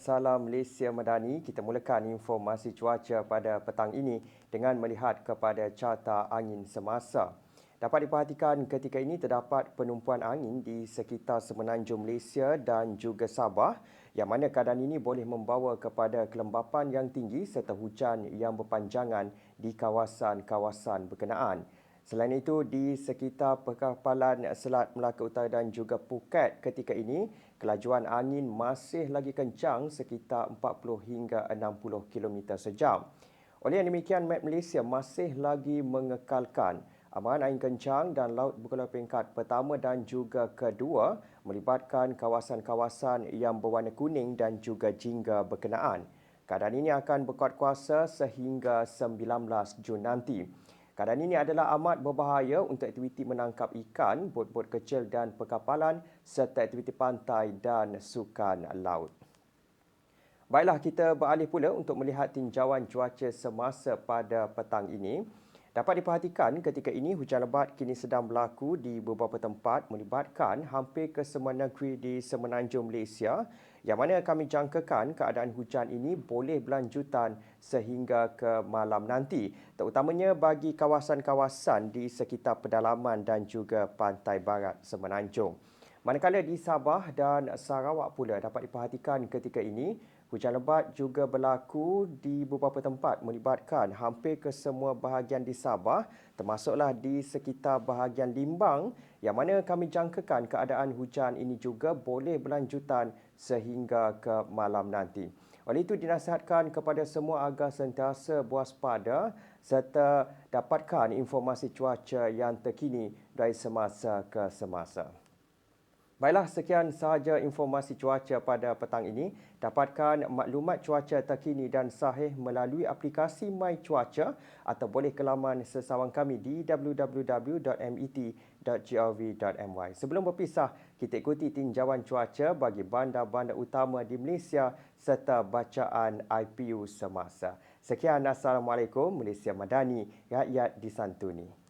Salam Malaysia Madani, kita mulakan informasi cuaca pada petang ini dengan melihat kepada carta angin semasa. Dapat diperhatikan ketika ini terdapat penumpuan angin di sekitar semenanjung Malaysia dan juga Sabah yang mana keadaan ini boleh membawa kepada kelembapan yang tinggi serta hujan yang berpanjangan di kawasan-kawasan berkenaan. Selain itu, di sekitar perkapalan Selat Melaka Utara dan juga Phuket ketika ini, kelajuan angin masih lagi kencang sekitar 40 hingga 60 km sejam. Oleh yang demikian, Met Malaysia masih lagi mengekalkan amaran angin kencang dan laut bergelombang peringkat pertama dan juga kedua melibatkan kawasan-kawasan yang berwarna kuning dan juga jingga berkenaan. Keadaan ini akan berkuat kuasa sehingga 19 Jun nanti. Keadaan ini adalah amat berbahaya untuk aktiviti menangkap ikan, bot-bot kecil dan perkapalan serta aktiviti pantai dan sukan laut. Baiklah, kita beralih pula untuk melihat tinjauan cuaca semasa pada petang ini. Dapat diperhatikan ketika ini hujan lebat kini sedang berlaku di beberapa tempat melibatkan hampir ke semua negeri di semenanjung Malaysia yang mana kami jangkakan keadaan hujan ini boleh berlanjutan sehingga ke malam nanti terutamanya bagi kawasan-kawasan di sekitar pedalaman dan juga pantai barat semenanjung. Manakala di Sabah dan Sarawak pula dapat diperhatikan ketika ini Hujan lebat juga berlaku di beberapa tempat melibatkan hampir ke semua bahagian di Sabah termasuklah di sekitar bahagian Limbang yang mana kami jangkakan keadaan hujan ini juga boleh berlanjutan sehingga ke malam nanti. Oleh itu dinasihatkan kepada semua agar sentiasa berwaspada serta dapatkan informasi cuaca yang terkini dari semasa ke semasa. Baiklah, sekian sahaja informasi cuaca pada petang ini. Dapatkan maklumat cuaca terkini dan sahih melalui aplikasi My Cuaca atau boleh ke laman sesawang kami di www.met.gov.my. Sebelum berpisah, kita ikuti tinjauan cuaca bagi bandar-bandar utama di Malaysia serta bacaan IPU semasa. Sekian, Assalamualaikum. Malaysia Madani, rakyat disantuni.